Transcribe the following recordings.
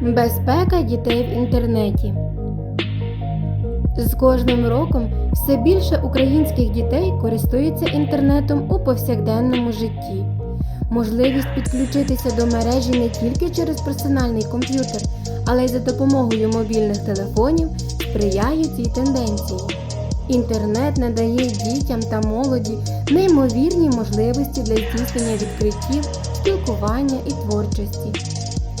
Безпека дітей в інтернеті. З кожним роком все більше українських дітей користуються інтернетом у повсякденному житті. Можливість підключитися до мережі не тільки через персональний комп'ютер, але й за допомогою мобільних телефонів сприяє цій тенденції. Інтернет надає дітям та молоді неймовірні можливості для здійснення відкриттів, спілкування і творчості.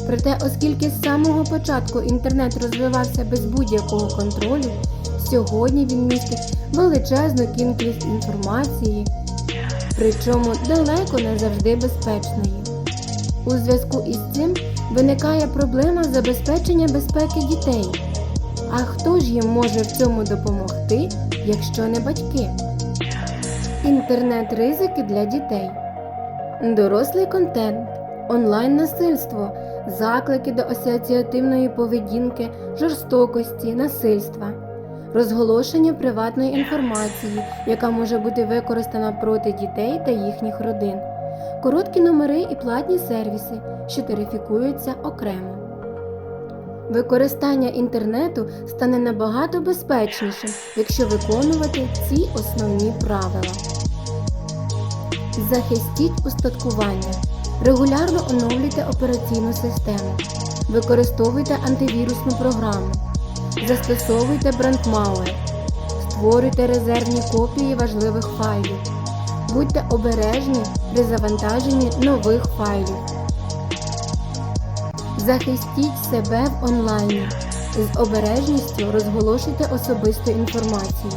Проте, оскільки з самого початку інтернет розвивався без будь-якого контролю, сьогодні він містить величезну кількість інформації, причому далеко не завжди безпечної. У зв'язку із цим виникає проблема забезпечення безпеки дітей. А хто ж їм може в цьому допомогти, якщо не батьки? Інтернет-ризики для дітей. Дорослий контент, онлайн-насильство, заклики до асоціативної поведінки, жорстокості, насильства, розголошення приватної інформації, яка може бути використана проти дітей та їхніх родин, короткі номери і платні сервіси, що тарифікуються окремо. Використання інтернету стане набагато безпечнішим, якщо виконувати ці основні правила. Захистіть устаткування. Регулярно оновлюйте операційну систему. Використовуйте антивірусну програму. Застосовуйте брендмауер. Створюйте резервні копії важливих файлів. Будьте обережні при завантаженні нових файлів. Захистіть себе в онлайні. З обережністю розголошуйте особисту інформацію.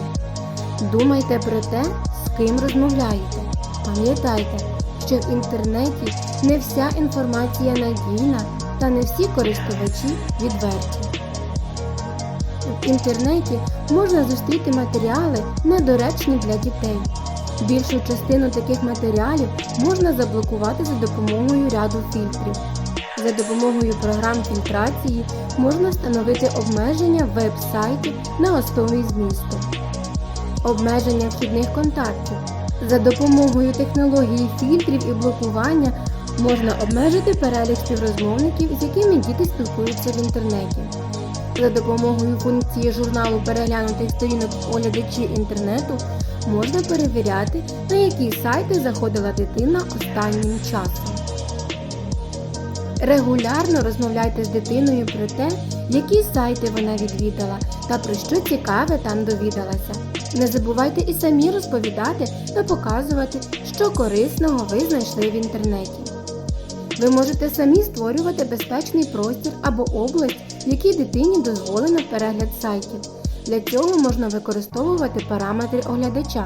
Думайте про те, з ким розмовляєте. Пам'ятайте, що в інтернеті не вся інформація надійна та не всі користувачі відверті. В інтернеті можна зустріти матеріали, недоречні для дітей. Більшу частину таких матеріалів можна заблокувати за допомогою ряду фільтрів. За допомогою програм фільтрації можна встановити обмеження веб-сайтів на основі змісту, обмеження вхідних контактів. За допомогою технології фільтрів і блокування можна обмежити перелік співрозмовників, з якими діти спілкуються в інтернеті. За допомогою функції журналу переглянутих сторінок оглядачі інтернету можна перевіряти, на які сайти заходила дитина останнім часом. Регулярно розмовляйте з дитиною про те, які сайти вона відвідала та про що цікаве там довідалася. Не забувайте і самі розповідати та показувати, що корисного ви знайшли в інтернеті. Ви можете самі створювати безпечний простір або область, в якій дитині дозволено перегляд сайтів. Для цього можна використовувати параметри оглядача.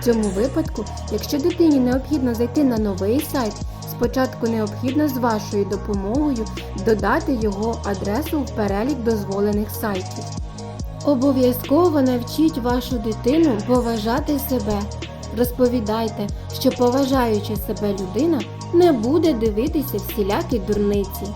В цьому випадку, якщо дитині необхідно зайти на новий сайт, спочатку необхідно з вашою допомогою додати його адресу в перелік дозволених сайтів. Обов'язково навчіть вашу дитину поважати себе. Розповідайте, що поважаюча себе людина не буде дивитися всілякі дурниці.